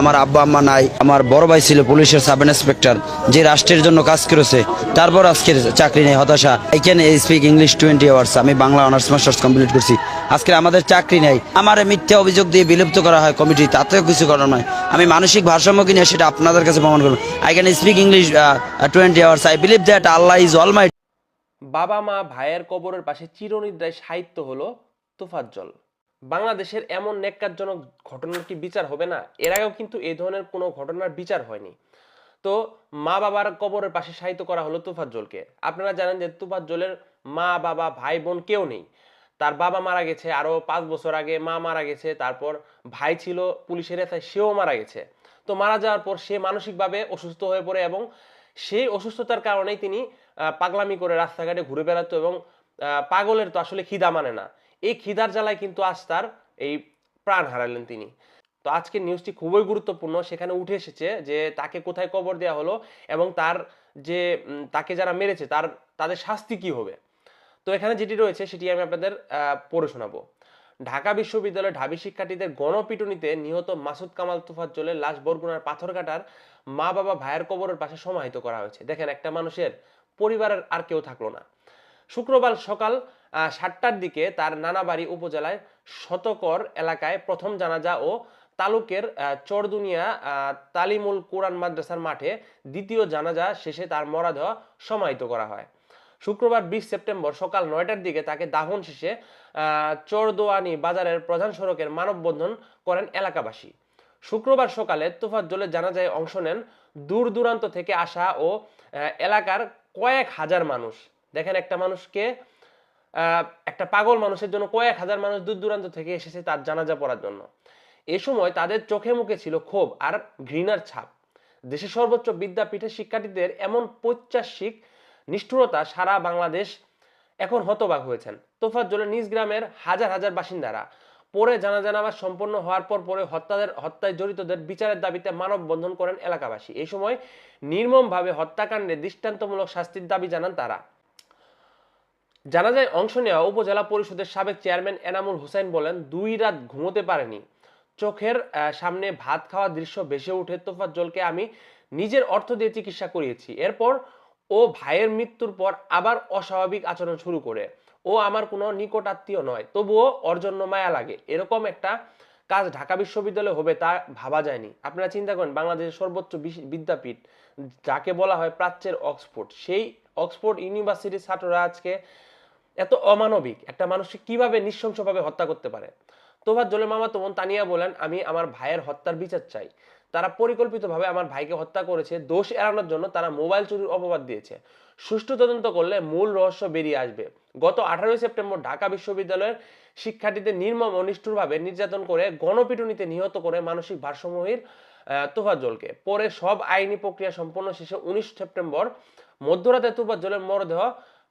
আমার আব্বা আম্মা নাই, আমার বড় ভাই ছিল পুলিশের সাব ইন্সপেক্টর, যে রাষ্ট্রের জন্য কাজ করেছে, তারপর আজকের চাকরি নেই, হতাশা। Can speak English twenty hours আমি বাংলা অনার্স মাস্টার্স কমপ্লিট করছি। আজকে আমাদের চাকরি নেই। আমার মিথ্যা অভিযোগ দিয়ে বিলুপ্ত করা হয় কমিটি তাতেও কিছু করার নয়। আমি মানসিক ভারসাম্য কিনে সেটা আপনাদের কাছে প্রমাণ করব। I can speak English twenty hours I believe that Allah is all my বাবা মা ভাইয়ের কবরের পাশে চিরনিদ্রায় সাহিত্য হলো তোফাজ্জল। বাংলাদেশের এমন নেককারজনক ঘটনার কি বিচার হবে না? এর আগেও কিন্তু এই ধরনের কোনো ঘটনার বিচার হয়নি। তো মা বাবার কবরের পাশে সাহিত্য করা হলো তুফাজ্জলকে আপনারা জানেন যে তুফাজ্জলের মা, বাবা, ভাই, বোন কেউ নেই। তার বাবা মারা গেছে আরও পাঁচ বছর আগে, মা মারা গেছে, তারপর ভাই ছিল পুলিশের এথায় সেও মারা গেছে। তো মারা যাওয়ার পর সে মানসিকভাবে অসুস্থ হয়ে পড়ে এবং সেই অসুস্থতার কারণেই তিনি পাগলামি করে রাস্তাঘাটে ঘুরে বেড়াতো এবং পাগলের তো আসলে খিদা মানে না। এই খিদার জ্বালায় কিন্তু আজ তার এই প্রাণ হারালেন তিনি। তো আজকের নিউজটি খুবই গুরুত্বপূর্ণ, সেখানে উঠে এসেছে যে তাকে কোথায় কবর দেওয়া হলো এবং তার যে তাকে যারা মেরেছে তার, তাদের শাস্তি কি হবে? তো এখানে যেটি রয়েছে সেটি আমি আপনাদের পড়ে শোনাবো। ঢাকা বিশ্ববিদ্যালয়ের ঢাবি শিক্ষার্থীদের গণপিটুনিতে নিহত মাসুদ কামাল তুফাজ্জলের লাশ বরগুনার পাথরঘাটার মা বাবা ভাইয়ের কবরের পাশে সমাহিত করা হয়েছে। দেখেন, একটা মানুষের পরিবারের আর কেউ থাকল না। শুক্রবার সকাল সাতটার দিকে তার নানাবাড়ি উপজেলায় শতকর এলাকায় প্রথম জানাজা ও তালুকের চরদুনিয়া তালিমুল কোরআন মাদ্রাসার মাঠে দ্বিতীয় জানাজা শেষে তার মরাদেহ সমাহিত করা হয়। শুক্রবার বিশ সেপ্টেম্বর সকাল নয়টার দিকে তাকে দাহন শেষে চরদোয়ানি বাজারের প্রধান সড়কের মানববন্ধন করেন এলাকাবাসী। শুক্রবার সকালে তোফাজ্জলের জানাজায় অংশ নেন দূর দূরান্ত থেকে আসা ও এলাকার কয়েক হাজার মানুষ। দেখেন একটা মানুষকে একটা পাগল মানুষের জন্য কয়েক হাজার মানুষ দূর দূরান্ত থেকে এসেছে তার জানাজা পড়ার জন্য। এ সময় তাদের চোখে মুখে ছিল ক্ষোভ আর ঘৃণার ছাপ। দেশের সর্বোচ্চ বিদ্যাপীঠের শিক্ষার্থীদের এমন পৈচাসিক নিষ্ঠুরতা সারা বাংলাদেশ এখন হতবাক হয়েছেন। তোফাজ্জলের নিজ গ্রামের হাজার হাজার বাসিন্দারা পরে জানা জানাবার সম্পন্ন হওয়ার পর পরে হত্যাদের হত্যায় জড়িতদের বিচারের দাবিতে মানববন্ধন করেন এলাকাবাসী। এই সময় নির্মমভাবে হত্যাকাণ্ডে দৃষ্টান্তমূলক শাস্তির দাবি জানান তারা। জানাজায় অংশ নেওয়া উপজেলা পরিষদের সাবেক চেয়ারম্যান এনামুল হোসেন বলেন, দুই রাত ঘুমোতে পারেনি। চোখের সামনে ভাত খাওয়ার দৃশ্য ভেসে উঠে তোফাজ্জলকে আমি নিজের অর্থ দিয়ে চিকিৎসা করিয়েছি। এরপর ও ভাইয়ের মৃত্যুর পর আবার অস্বাভাবিক আচরণ শুরু করে। ও আমার কোনো নিকট আত্মীয় নয়, তবুও ওর জন্য মায়া লাগে। এরকম একটা কাজ ঢাকা বিশ্ববিদ্যালয়ে হবে তা ভাবা যায়নি। আপনারা চিন্তা করেন, বাংলাদেশের সর্বোচ্চ বিদ্যাপীঠ, যাকে বলা হয় প্রাচ্যের অক্সফোর্ড, সেই অক্সফোর্ড ইউনিভার্সিটির ছাত্ররা আজকে এত অমানবিক। একটা মানুষকে কীভাবে নৃশংসভাবে হত্যা করতে পারে? তোফার জলের মামা তোমন তানিয়া বলেন, আমি আমার ভাইয়ের হত্যার বিচার চাই। তারা পরিকল্পিতভাবে আমার ভাইকে হত্যা করেছে, দোষ এড়ানোর জন্য তারা মোবাইল চুরির অপবাদ দিয়েছে। সুষ্ঠু তদন্ত করলে মূল রহস্য বেরিয়ে আসবে। গত আঠারোই সেপ্টেম্বর ঢাকা বিশ্ববিদ্যালয়ের শিক্ষার্থীদের নির্মম নিষ্ঠুরভাবে নির্যাতন করে গণপিটুনিতে নিহত করে মানসিক ভারসাম্যহীন তোফাজ্জলকে পরে সব আইনি প্রক্রিয়া সম্পন্ন শেষে উনিশ সেপ্টেম্বর মধ্যরাতে তোফাজ্জলের মরদেহ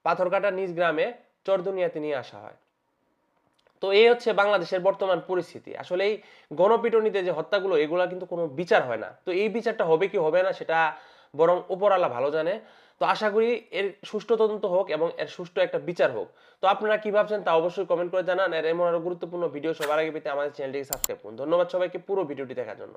পাথরকাটা নিজ গ্রামে চরদুনিয়াতে নিয়ে আসা হয়। তো এই হচ্ছে বাংলাদেশের বর্তমান পরিস্থিতি। আসলে এই গণপিটুনিতে যে হত্যাগুলো, এগুলো কিন্তু কোনো বিচার হয় না। তো এই বিচারটা হবে কি হবে না, সেটা বরং উপরালা ভালো জানে। তো আশা করি এর সুষ্ঠু তদন্ত হোক এবং এর সুষ্ঠু একটা বিচার হোক। তো আপনারা কি ভাবছেন তা অবশ্যই কমেন্ট করে জানান। আর এমন আরও গুরুত্বপূর্ণ ভিডিও সবার আগে পেতে আমাদের চ্যানেলটিকে সাবস্ক্রাইব করুন। ধন্যবাদ সবাইকে পুরো ভিডিওটি দেখার জন্য।